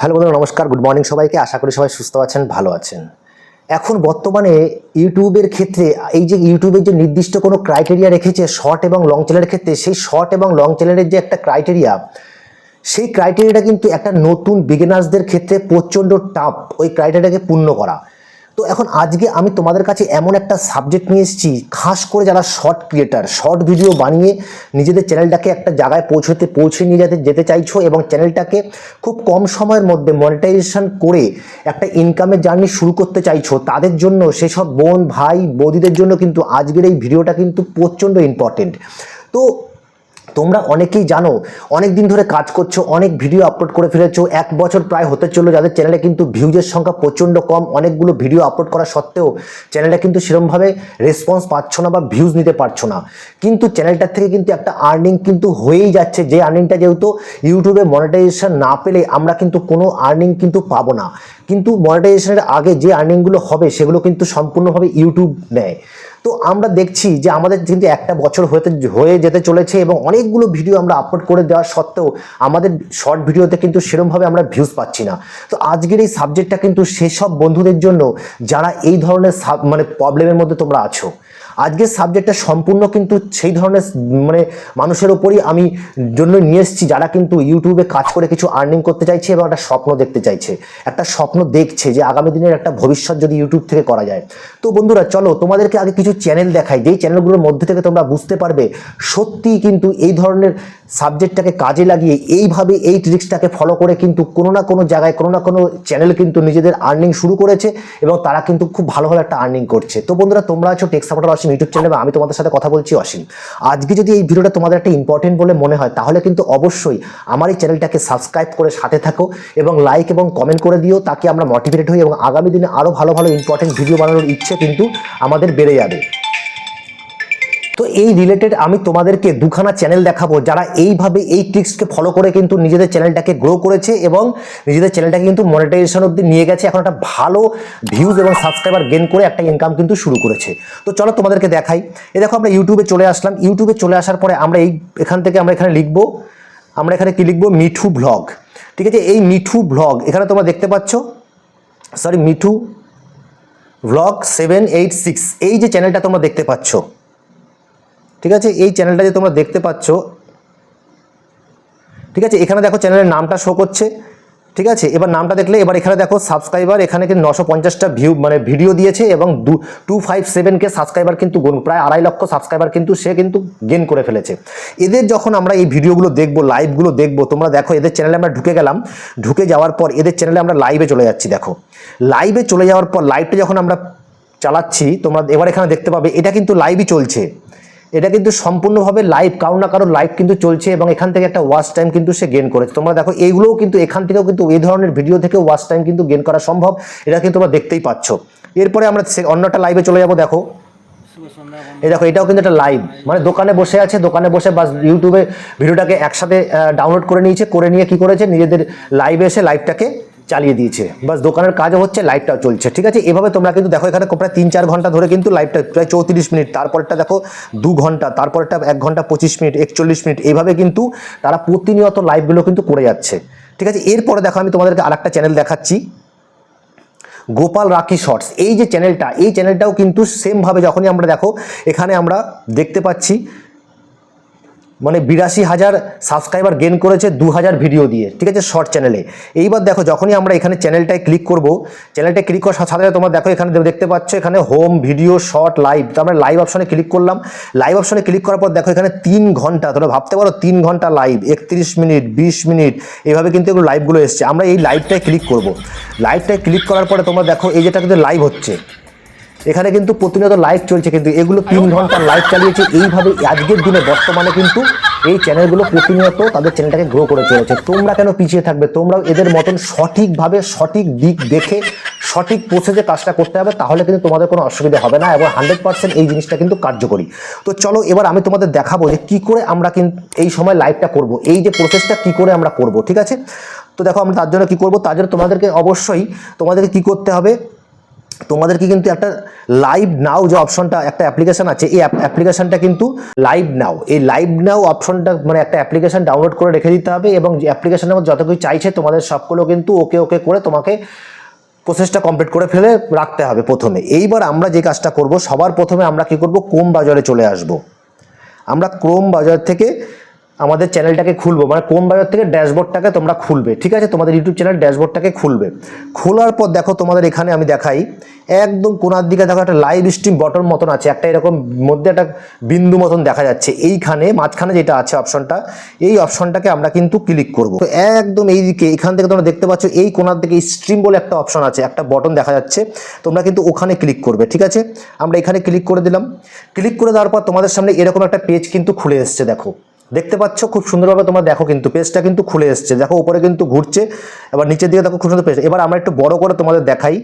Hello বন্ধুরা, নমস্কার good morning সবাইকে। আশা করি সবাই সুস্থ আছেন, ভালো আছেন। এখন বর্তমানে ইউটিউবের ক্ষেত্রে এই যে ইউটিউবের যে নির্দিষ্ট কোনো ক্রাইটেরিয়া রেখেছে শর্ট এবং লং চ্যানেলের ক্ষেত্রে, সেই শর্ট এবং লং চ্যানেলের যে একটা ক্রাইটেরিয়া সেই ক্রাইটেরিয়াটা কিন্তু একটা নতুন বিগিনার্সদের ক্ষেত্রে প্রচণ্ড টাফ ওই ক্রাইটেরিয়াকে পূর্ণ করা। তো এখন আজকে আমি তোমাদের কাছে এমন একটা সাবজেক্ট নিয়ে এসেছি, খাস করে যারা শর্ট ক্রিয়েটার শর্ট ভিডিও বানিয়ে নিজেদের চ্যানেলটাকে একটা জায়গায় পৌঁছতে, পৌঁছে নিয়ে যেতে যেতে চাইছো এবং চ্যানেলটাকে খুব কম সময়ের মধ্যে মনিটাইজেশন করে একটা ইনকামের জার্নি শুরু করতে চাইছো, তাদের জন্য সেসব বোন, ভাই, বৌদিদের জন্য কিন্তু আজকের এই ভিডিওটা কিন্তু প্রচণ্ড ইম্পর্টেন্ট তো তোমরা অনেকেই জানো অনেক দিন ধরে কাজ করছ, অনেক ভিডিও আপলোড করে ফেলেছো, এক বছর প্রায় হতে চলল, যাদের চ্যানেলে কিন্তু ভিউজের সংখ্যা প্রচণ্ড কম, অনেকগুলো ভিডিও আপলোড করা সত্ত্বেও চ্যানেলটা কিন্তু সেরকমভাবে রেসপন্স পাচ্ছ না বা ভিউজ নিতে পারছ না। কিন্তু চ্যানেলটার থেকে কিন্তু একটা আর্নিং কিন্তু হয়েই যাচ্ছে, যে আর্নিংটা যেহেতু ইউটিউবে মনিটাইজেশন না পেলে আমরা কিন্তু কোনো আর্নিং কিন্তু পাবো না। কিন্তু মনিটাইজেশনের আগে যে আর্নিংগুলো হবে, সেগুলো কিন্তু সম্পূর্ণভাবে ইউটিউব নেয়। তো আমরা দেখছি যে আমাদের কিন্তু একটা বছর হতে, হয়ে যেতে চলেছে এবং অনেকগুলো ভিডিও আমরা আপলোড করে দেওয়া সত্ত্বেও আমাদের শর্ট ভিডিওতে কিন্তু সেরমভাবে আমরা ভিউজ পাচ্ছি না। তো আজকের এই সাবজেক্টটা কিন্তু সেসব বন্ধুদের জন্য যারা এই ধরনের মানে প্রবলেমের মধ্যে তোমরা আছো। আজকের সাবজেক্টটা সম্পূর্ণ কিন্তু সেই ধরনের মানে মানুষের ওপরই আমি জন্য নিয়ে এসেছি, যারা কিন্তু ইউটিউবে কাজ করে কিছু আর্নিং করতে চাইছে এবং একটা স্বপ্ন দেখতে চাইছে। একটা স্বপ্ন দেখছে যে আগামী দিনের একটা ভবিষ্যৎ যদি ইউটিউব থেকে করা যায়। তো বন্ধুরা, চলো তোমাদেরকে আগে কিছু চ্যানেল দেখাই। যেই চ্যানেলগুলোর মধ্যে থেকে তোমরা বুঝতে পারবে, সত্যিই কিন্তু এই ধরনের সাবজেক্টটাকে কাজে লাগিয়ে এইভাবে এই ট্রিক্সটাকে ফলো করে কিন্তু কোনো না কোনো জায়গায়, কোনো না কোনো চ্যানেল কিন্তু নিজেদের আর্নিং শুরু করেছে এবং তারা কিন্তু খুব ভালোভাবে একটা আর্নিং করছে। তো বন্ধুরা, তোমরা আছো টেক্স সাপোর্টার অসীম ইউটিউব চ্যানেলে আমি তোমাদের সাথে কথা বলছি অসীম। আজকে যদি এই ভিডিওটা তোমাদের একটা ইম্পর্টেন্ট বলে মনে হয়, তাহলে কিন্তু অবশ্যই আমার এই চ্যানেলটাকে সাবস্ক্রাইব করে সাথে থাকো এবং লাইক এবং কমেন্ট করে দিও, তাকে আমরা মোটিভেটেড হই এবং আগামী দিনে আরও ভালো ভালো ইম্পর্টেন্ট ভিডিও বানানোর ইচ্ছে কিন্তু আমাদের বেড়ে যাবে। তো এই রিলেটেড আমি তোমাদেরকে দুখানা চ্যানেল দেখাবো যারা এইভাবে এই ট্রিক্সকে ফলো করে কিন্তু নিজেদের চ্যানেলটাকে গ্রো করেছে এবং নিজেদের চ্যানেলটাকে কিন্তু মনিটাইজেশন অব্দি নিয়ে গেছে। এখন একটা ভালো ভিউজ এবং সাবস্ক্রাইবার গেন করে একটা ইনকাম কিন্তু শুরু করেছে। তো চলো তোমাদেরকে দেখাই। এ দেখো আমরা ইউটিউবে চলে আসলাম। ইউটিউবে চলে আসার পরে আমরা এই, এখান থেকে আমরা এখানে লিখব। আমরা এখানে কি লিখব? মিঠু ব্লগ ঠিক আছে? এই মিঠু ব্লগ এখানে তোমরা দেখতে পাচ্ছ sorry Mithu vlog seven eight six এই যে চ্যানেলটা তোমরা দেখতে পাচ্ছ। ঠিক আছে? এই চ্যানেলটা যে তোমরা দেখতে পাচ্ছ, ঠিক আছে? এখানে দেখো চ্যানেলের নামটা শো করছে, ঠিক আছে? এবার নামটা দেখলে, এবার এখানে দেখো সাবস্ক্রাইবার এখানে কিন্তু নশো পঞ্চাশটা ভিউ মানে ভিডিও দিয়েছে এবং দু টু ফাইভ সেভেনকে সাবস্ক্রাইবার কিন্তু প্রায় আড়াই লক্ষ সাবস্ক্রাইবার কিন্তু সে কিন্তু গেন করে ফেলেছে। এদের যখন আমরা এই ভিডিওগুলো দেখব লাইভগুলো দেখব, তোমরা দেখো, এদের চ্যানেলে আমরা ঢুকে গেলাম, ঢুকে যাওয়ার পর এদের চ্যানেলে আমরা লাইভে চলে যাচ্ছি, দেখো। লাইভে চলে যাওয়ার পর লাইভটা যখন আমরা চালাচ্ছি, তোমরা এবার এখানে দেখতে পাবে, এটা কিন্তু লাইভই চলছে। এটা কিন্তু সম্পূর্ণভাবে লাইভ কারও না কারও লাইভ কিন্তু চলছে এবং এখান থেকে একটা ওয়াচ টাইম কিন্তু সে গেন করেছে। তোমরা দেখো, এইগুলোও কিন্তু এখান থেকেও কিন্তু এই ধরনের ভিডিও থেকে ওয়াচ টাইম কিন্তু গেন করা সম্ভব, এটা কিন্তু তোমরা দেখতেই পাচ্ছ। এরপরে আমরা অন্য একটা লাইভে চলে যাব, দেখো। এই দেখো, এটাও কিন্তু একটা লাইভ মানে দোকানে বসে আছে, দোকানে বসে বা ইউটিউবে ভিডিওটাকে একসাথে ডাউনলোড করে নিয়েছে, করে নিয়ে কি করেছে? নিজেদের লাইভে এসে লাইভটাকে চালিয়ে দিয়েছে। বাস দোকানের কাজও হচ্ছে লাইভটাও চলছে, ঠিক আছে? এভাবে তোমরা কিন্তু দেখো, এখানে প্রায় তিন চার ঘণ্টা ধরে কিন্তু লাইভটা প্রায় চৌত্রিশ মিনিট তারপরটা দেখো, দু ঘণ্টা তারপরটা এক ঘণ্টা পঁচিশ মিনিট, একচল্লিশ মিনিট এইভাবে কিন্তু তারা প্রতিনিয়ত লাইভগুলো কিন্তু করে যাচ্ছে, ঠিক আছে? এরপরে দেখো, আমি তোমাদেরকে আরেকটা চ্যানেল দেখাচ্ছি। গোপাল রাখি শর্টস, এই যে চ্যানেলটা এই চ্যানেলটাও কিন্তু সেমভাবে যখনই আমরা দেখো, এখানে আমরা দেখতে পাচ্ছি মানে বিরাশি হাজার সাবস্ক্রাইবার গেন করেছে দু হাজার ভিডিও দিয়ে, ঠিক আছে শর্ট চ্যানেলে এইবার দেখো, যখনই আমরা এখানে চ্যানেলটায় ক্লিক করব চ্যানেলটায় ক্লিক করার সাথে সাথে তোমরা দেখো, এখানে দেখতে পাচ্ছ, এখানে হোম ভিডিও শর্ট লাইভ তো আমরা লাইভ অপশনে ক্লিক করলাম। লাইভ অপশনে ক্লিক করার পর দেখো, এখানে তিন ঘণ্টা, তোমরা ভাবতে পারো, তিন ঘণ্টা লাইভ একত্রিশ মিনিট, বিশ মিনিট এইভাবে কিন্তু এগুলো লাইভগুলো এসছে। আমরা এই লাইভটায় ক্লিক করব। লাইভটায় ক্লিক করার পরে তোমরা দেখো, এই যেটা কিন্তু লাইভ হচ্ছে। এখানে কিন্তু প্রতিনিয়ত লাইভ চলছে কিন্তু এগুলো তিন ঘণ্টা লাইভ চালিয়েছে। এইভাবে আজকের দিনে বর্তমানে কিন্তু এই চ্যানেলগুলো প্রতিনিয়ত তাদের চ্যানেলটাকে গ্রো করে চলেছে। তোমরা কেন পিছিয়ে থাকবে? তোমরাও এদের মতন সঠিকভাবে সঠিক দিক দেখে সঠিক প্রসেসে কাজটা করতে হবে তাহলে কিন্তু তোমাদের কোনো অসুবিধা হবে না এবং হান্ড্রেড পার্সেন্ট এই জিনিসটা কিন্তু কার্যকরী। তো চলো এবার আমি তোমাদের দেখাবো যে কী করে আমরা কিন্তু এই সময় লাইভটা করব এই যে প্রসেসটা কি করে আমরা করব ঠিক আছে? তো দেখো আমরা তার জন্য কী করব? তার জন্য তোমাদেরকে অবশ্যই তোমাদেরকে কী করতে হবে? তোমাদেরকে কিন্তু একটা লাইভ নাও যে অপশনটা একটা অ্যাপ্লিকেশন আছে, এই অ্যাপ্লিকেশনটা কিন্তু লাইভ নাও এই লাইভ নাও অপশনটা মানে একটা অ্যাপ্লিকেশন ডাউনলোড করে রেখে দিতে হবে এবং অ্যাপ্লিকেশনের মধ্যে যত কিছু চাইছে তোমাদের সবগুলো কিন্তু ওকে ওকে করে তোমাকে প্রসেসটা কমপ্লিট করে ফেলে রাখতে হবে প্রথমে। এইবার আমরা যে কাজটা করব, সবার প্রথমে আমরা কি করব? কোম বাজারে চলে আসব। আমরা ক্রোম বাজার থেকে আমাদের চ্যানেলটাকে খুলবো মানে কোন বাজার থেকে ড্যাশবোর্ডটাকে তোমরা খুলবে, ঠিক আছে? তোমাদের ইউটিউব চ্যানেল ড্যাশবোর্ডটাকে খুলবে। খোলার পর দেখো তোমাদের এখানে আমি দেখাই, একদম কোনার দিকে দেখো একটা লাইভ স্ট্রিম বটন মতন আছে, একটা এরকম মধ্যে একটা বিন্দু মতন দেখা যাচ্ছে। এইখানে মাঝখানে যেটা আছে অপশনটা, এই অপশনটাকে আমরা কিন্তু ক্লিক করব। তো একদম এই দিকে এখান থেকে তোমরা দেখতে পাচ্ছ, এই কোনার দিকে স্ট্রিম বলে একটা অপশন আছে, একটা বটন দেখা যাচ্ছে। তোমরা কিন্তু ওখানে ক্লিক করবে, ঠিক আছে? আমরা এখানে ক্লিক করে দিলাম। ক্লিক করে দেওয়ার পর তোমাদের সামনে এরকম একটা পেজ কিন্তু খুলে এসছে, দেখো। দেখতে পাচ্ছ, খুব সুন্দরভাবে তোমরা দেখো কিন্তু পেজটা কিন্তু খুলে এসছে। দেখো, উপরে কিন্তু ঘুরছে, এবার নিচের দিকে দেখো, খুব সুন্দর পেজ এবার আমরা একটু বড় করে তোমাদের দেখাই।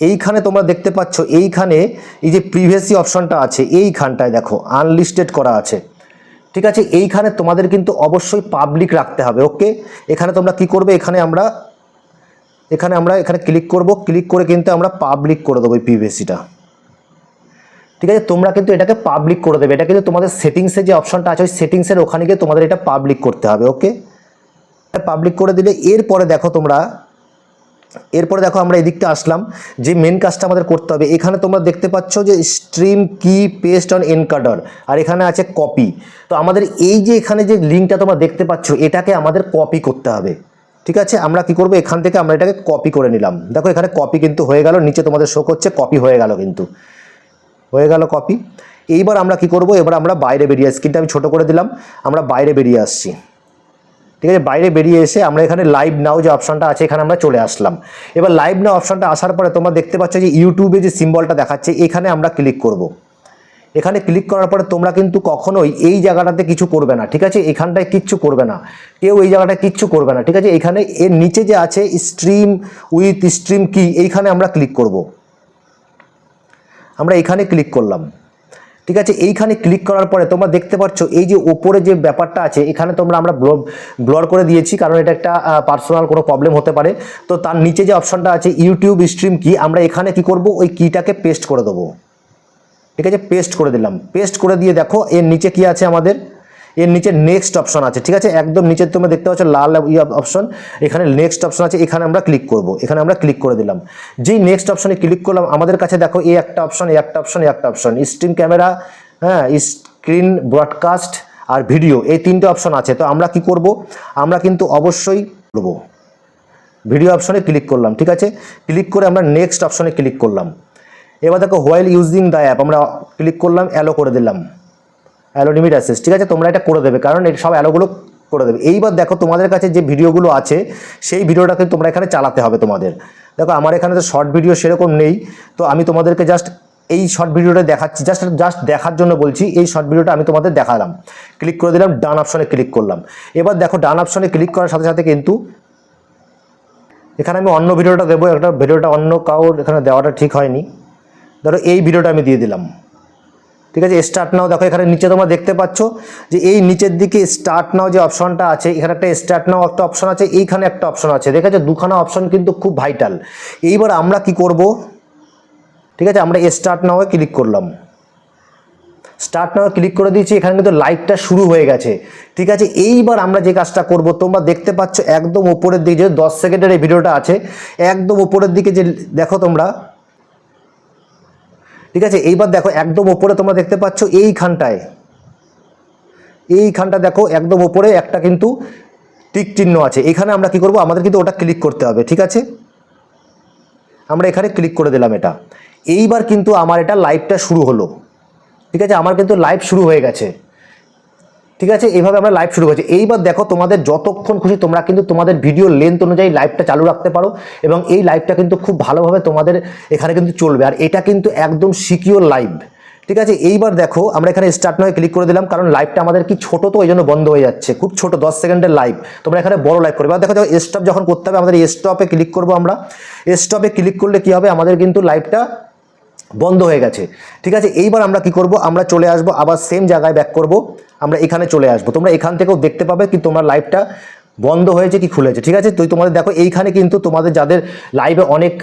এইখানে তোমরা দেখতে পাচ্ছ, এইখানে এই যে প্রিভিয়াসি অপশনটা আছে, এইখানটায় দেখো আনলিস্টেড করা আছে। ঠিক আছে? এইখানে তোমাদের কিন্তু অবশ্যই পাবলিক রাখতে হবে ওকে এখানে তোমরা কি করবে? এখানে আমরা এখানে আমরা, এখানে ক্লিক করব। ক্লিক করে কিন্তু আমরা পাবলিক করে দেবো এই পিভিএসিটা ঠিক আছে? তোমরা কিন্তু এটাকে পাবলিক করে দেবে। এটা কিন্তু তোমাদের সেটিংসে যে অপশনটা আছে, ওই সেটিংসের ওখানে গিয়ে তোমাদের এটা পাবলিক করতে হবে ওকে পাবলিক করে দিলে এরপরে দেখো তোমরা, এরপরে দেখো আমরা এদিকটা আসলাম যে মেন কাজটা আমাদের করতে হবে। এখানে তোমরা দেখতে পাচ্ছ যে স্ট্রিম কি পেস্ট অন এনকাডার আর এখানে আছে কপি তো আমাদের এই যে এখানে যে লিঙ্কটা তোমরা দেখতে পাচ্ছ, এটাকে আমাদের কপি করতে হবে। ঠিক আছে? আমরা কি করব? এখান থেকে আমরা এটাকে কপি করে নিলাম। দেখো এখানে কপি কিন্তু হয়ে গেল, নিচে তোমাদের শো করছে কপি হয়ে গেল কিন্তু। হয়ে গেল কপি এইবার আমরা কি করব? এবার আমরা বাইরে বেরিয়ে কিন্তু আমি ছোট করে দিলাম। আমরা বাইরে বেরিয়ে আসছি। ঠিক আছে? বাইরে বেরিয়ে এসে আমরা এখানে লাইভ নাও যে অপশনটা আছে, এখানে আমরা চলে আসলাম। এবার লাইভ নাও অপশনটা আসার পরে তোমরা দেখতে পাচ্ছ যে ইউটিউবে যে সিম্বলটা দেখাচ্ছে, এখানে আমরা ক্লিক করব। এখানে ক্লিক করার পরে তোমরা কিন্তু কখনোই এই জায়গাটাতে কিছু করবে না, ঠিক আছে? এখানটায় কিচ্ছু করবে না। কেউ এই জায়গাটায় কিচ্ছু করবে না, ঠিক আছে? এখানে এর নিচে যে আছে স্ট্রিম উইথ স্ট্রিম কি এইখানে আমরা ক্লিক করব। আমরা এখানে ক্লিক করলাম। ঠিক আছে? এইখানে ক্লিক করার পরে তোমরা দেখতে পাচ্ছ, এই যে ওপরে যে ব্যাপারটা আছে, এখানে তোমরা আমরা ব্লর করে দিয়েছি, কারণ এটা একটা পার্সোনাল কোনো প্রবলেম হতে পারে। তো তার নিচে যে অপশনটা আছে ইউটিউব স্ট্রিম কি আমরা এখানে কি করব? ওই কিটাকে পেস্ট করে দেবো। ঠিক আছে? পেস্ট করে দিলাম। পেস্ট করে দিয়ে দেখো, এর নিচে কি আছে আমাদের? এর নিচে নেক্সট অপশন আছে, ঠিক আছে? একদম নিচে তোমরা দেখতে পাচ্ছ লাল ই অপশন এখানে নেক্সট অপশন আছে, এখানে আমরা ক্লিক করব, এখানে আমরা ক্লিক করে দিলাম। যেই নেক্সট অপশনে ক্লিক করলাম, আমাদের কাছে দেখো এই একটা অপশন এই একটা অপশন এই একটা অপশন স্ট্রিম ক্যামেরা হ্যাঁ স্ক্রিন ব্রডকাস্ট আর ভিডিও এই তিনটে অপশন আছে। তো আমরা কি করব? আমরা কিন্তু অবশ্যই করব। ভিডিও অপশনে ক্লিক করলাম, ঠিক আছে? ক্লিক করে আমরা নেক্সট অপশনে ক্লিক করলাম। এবার দেখো হোয়াইল ইউজিং দ্য অ্যাপ আমরা ক্লিক করলাম অ্যালো করে দিলাম। অ্যালো লিমিট অ্যাসেস, ঠিক আছে? তোমরা এটা করে দেবে, কারণ এই সব অ্যালোগুলো করে দেবে। এইবার দেখো তোমাদের কাছে যে ভিডিওগুলো আছে, সেই ভিডিওটা কিন্তু তোমরা এখানে চালাতে হবে তোমাদের। দেখো, আমার এখানে তো শর্ট ভিডিও সেরকম নেই, তো আমি তোমাদেরকে জাস্ট এই শর্ট ভিডিওটা দেখাচ্ছি জাস্ট জাস্ট দেখার জন্য বলছি, এই শর্ট ভিডিওটা আমি তোমাদের দেখালাম। ক্লিক করে দিলাম, ডান অপশনে ক্লিক করলাম। এবার দেখো, ডান অপশনে ক্লিক করার সাথে সাথে কিন্তু এখানে আমি অন্য ভিডিওটা দেবো, একটা ভিডিওটা অন্য কাউর এখানে দেওয়াটা ঠিক হয়নি। ধরো, এই ভিডিওটা আমি দিয়ে দিলাম। ঠিক আছে স্টার্ট নাও দেখো এখানে নিচে তোমরা দেখতে পাচ্ছ যে এই নিচের দিকে স্টার্ট নাও যে অপশনটা আছে, এখানে একটা স্টার্ট নাও একটা অপশন আছে, এইখানে একটা অপশন আছে। দেখেছ দুখানা অপশন কিন্তু খুব ভাইটাল এইবার আমরা কি করব? ঠিক আছে, আমরা স্টার্ট নাও ক্লিক করলাম। স্টার্ট নাও ক্লিক করে দিয়েছি, এখানে কিন্তু লাইভটা শুরু হয়ে গেছে। ঠিক আছে, এইবার আমরা যে কাজটা করব, তোমরা দেখতে পাচ্ছ একদম উপরের দিকে যে দশ সেকেন্ডের এই ভিডিওটা আছে, একদম উপরের দিকে যে, দেখো তোমরা ঠিক আছে? এইবার দেখো, একদম ওপরে তোমরা দেখতে পাচ্ছ এইখানটায়। এইখানটা দেখো, একদম ওপরে একটা কিন্তু টিক চিহ্ন আছে। এখানে আমরা কি করব? আমাদের কিন্তু ওটা ক্লিক করতে হবে, ঠিক আছে? আমরা এখানে ক্লিক করে দিলাম এটা। এইবার কিন্তু আমার এটা লাইভটা শুরু হলো। ঠিক আছে? আমার কিন্তু লাইভ শুরু হয়ে গেছে। ঠিক আছে? এইভাবে আমরা লাইভ শুরু করেছি। এইবার দেখো তোমাদের যতক্ষণ খুশি তোমরা কিন্তু তোমাদের ভিডিও লেন্থ অনুযায়ী লাইভটা চালু রাখতে পারো এবং এই লাইভটা কিন্তু খুব ভালোভাবে তোমাদের এখানে কিন্তু চলবে। আর এটা কিন্তু একদম সিকিওর লাইভ ঠিক আছে? এইবার দেখো, আমরা এখানে স্টার্ট নয় ক্লিক করে দিলাম, কারণ লাইভটা আমাদের কি ছোট তো, ওই জন্য বন্ধ হয়ে যাচ্ছে। খুব ছোট, দশ সেকেন্ডের লাইভ তোমরা এখানে বড় লাইভ করবে। দেখো দেখো স্টপ যখন করতে হবে, আমাদের স্টপে ক্লিক করব আমরা। স্টপে ক্লিক করলে কি হবে? আমাদের কিন্তু লাইভটা বন্ধ হয়ে গেছে। ঠিক আছে, এইবার আমরা কি করব? আমরা চলে আসব, আবার সেম জায়গায় ব্যাক করব। আমরা এখানে চলে আসব। তোমরা এখান থেকেও দেখতে পাবে কি তোমার লাইভটা বন্ধ হয়েছে কি খুলেছে। ঠিক আছে তুই তোমাদের দেখো, এইখানে কিন্তু তোমাদের যাদের লাইভে অনেক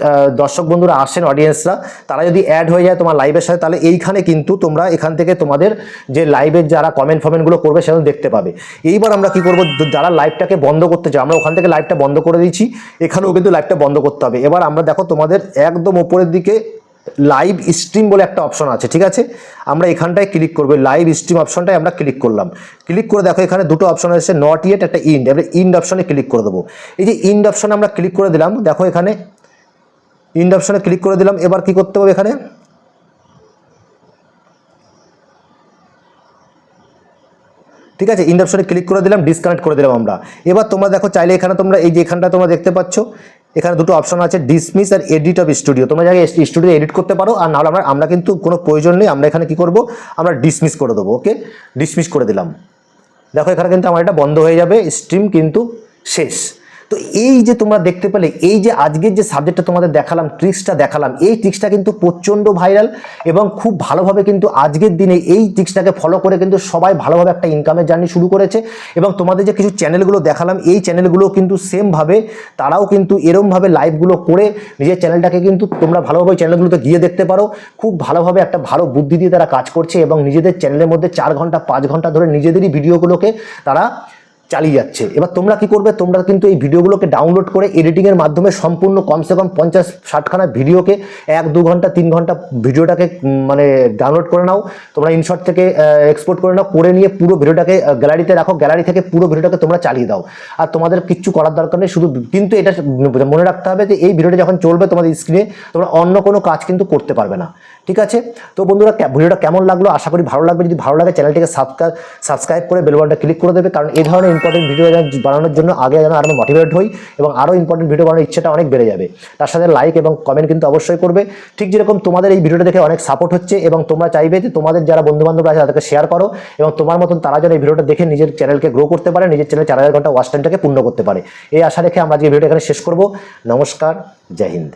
দর্শক বন্ধুরা আসেন অডিয়েন্সরা তারা যদি অ্যাড হয়ে যায় তোমার লাইভের সাথে, তাহলে এইখানে কিন্তু তোমরা এখান থেকে তোমাদের যে লাইভের যারা কমেন্ট ফমেন্টগুলো করবে, সেগুলো দেখতে পাবে। এইবার আমরা কি করব? যারা লাইভটাকে বন্ধ করতে চাই আমরা ওখান থেকে লাইভটা বন্ধ করে দিচ্ছি এখানেও কিন্তু লাইভটা বন্ধ করতে হবে। এবার আমরা দেখো, তোমাদের একদম ওপরের দিকে লাইভ স্ট্রিম বলে একটা অপশন আছে, ঠিক আছে? আমরা এখানটায় ক্লিক করব লাইভ স্ট্রিম অপশনটায় আমরা ক্লিক করলাম। ক্লিক করে দেখো এখানে দুটো অপশন আছে নট ইয়েট একটা ইন্ড আমরা ইন্ড অপশনে ক্লিক করে দেবো। এই যে ইন্ড অপশনে আমরা ক্লিক করে দিলাম, দেখো এখানে ইন্ড অপশনে ক্লিক করে দিলাম, এবার কি করতে হবে এখানে? ঠিক আছে ইন্ড অপশনে ক্লিক করে দিলাম ডিসকানেক্ট করে দিলাম আমরা। এবার তোমরা দেখো, চাইলে এখানে তোমরা, এই যে এখানটা তোমরা দেখতে পাচ্ছ এখানে দুটো অপশন আছে ডিসমিস আর এডিট অফ স্টুডিও তোমরা যাকে স্টুডিও এডিট করতে পারো, আর নাহলে আমরা আমরা কিন্তু কোনো প্রয়োজন নেই, আমরা এখানে কি করব? আমরা ডিসমিস করে দেবো ওকে ডিসমিস করে দিলাম। দেখো, এখানে কিন্তু আমার এটা বন্ধ হয়ে যাবে স্ট্রিম কিন্তু শেষ। তো এই যে তোমরা দেখতে পেলে, এই যে আজকের যে সাবজেক্টটা তোমাদের দেখালাম ট্রিক্সটা দেখালাম, এই ট্রিক্সটা কিন্তু প্রচণ্ড ভাইরাল এবং খুব ভালোভাবে কিন্তু আজকের দিনে এই ট্রিক্সটাকে ফলো করে কিন্তু সবাই ভালোভাবে একটা ইনকামের জার্নি শুরু করেছে এবং তোমাদের যে কিছু চ্যানেলগুলো দেখালাম, এই চ্যানেলগুলো কিন্তু সেমভাবে তারাও কিন্তু এরমভাবে লাইভগুলো করে নিজের চ্যানেলটাকে কিন্তু তোমরা ভালোভাবে চ্যানেলগুলোতে গিয়ে দেখতে পারো। খুব ভালোভাবে একটা ভালো বুদ্ধি দিয়ে তারা কাজ করছে এবং নিজেদের চ্যানেলের মধ্যে চার ঘণ্টা, পাঁচ ঘণ্টা ধরে নিজেদেরই ভিডিওগুলোকে তারা চালিয়ে যাচ্ছে। এবার তোমরা কি করবে? তোমরা কিন্তু এই ভিডিওগুলোকে ডাউনলোড করে এডিটিংয়ের মাধ্যমে সম্পূর্ণ কমসে কম পঞ্চাশ, ষাটখানা ভিডিওকে এক, দু ঘণ্টা, তিন ঘণ্টা ভিডিওটাকে মানে ডাউনলোড করে নাও। তোমরা ইনশট থেকে এক্সপোর্ট করে নাও। করে নিয়ে পুরো ভিডিওটাকে গ্যালারিতে রাখো। গ্যালারি থেকে পুরো ভিডিওটাকে তোমরা চালিয়ে দাও। আর তোমাদের কিচ্ছু করার দরকার নেই। শুধু কিন্তু এটা মনে রাখতে হবে যে এই ভিডিওটা যখন চলবে তোমাদের স্ক্রিনে তোমরা অন্য কোনো কাজ কিন্তু করতে পারবে না। ঠিক আছে? তো বন্ধুরা ভিডিওটা কেমন লাগল? আশা করি ভালো লাগবে। যদি ভালো লাগে, চ্যানেলটিকে সাবস্ক্রাইব সাবস্ক্রাইব করে বেল বাটনটা ক্লিক করে দেবে। কারণ এই ধরনের ইম্পর্টেন্ট ভিডিও বানানোর জন্য আগে যেন আরও মোটিভেট হই এবং আরও ইম্পর্টেন্ট ভিডিও বানানোর ইচ্ছেটা অনেক বেড়ে যাবে। তার সাথে লাইক এবং কমেন্ট কিন্তু অবশ্যই করবে। ঠিক যেরকম তোমাদের এই ভিডিওটা দেখে অনেক সাপোর্ট হচ্ছে এবং তোমরা চাইবে যে তোমাদের যারা বন্ধু বান্ধব আছে তাদেরকে শেয়ার করো এবং তোমার মতন তারা যেন এই ভিডিওটা দেখে নিজের চ্যানেলকে গ্রো করতে পারে, নিজের চ্যানেল চার হাজার ঘণ্টা ওয়াচ টাইমটাকে পূর্ণ করতে পারে। এই আশা রেখে আমরা আজকে ভিডিওটা এখানে শেষ করব। নমস্কার, জয় হিন্দ।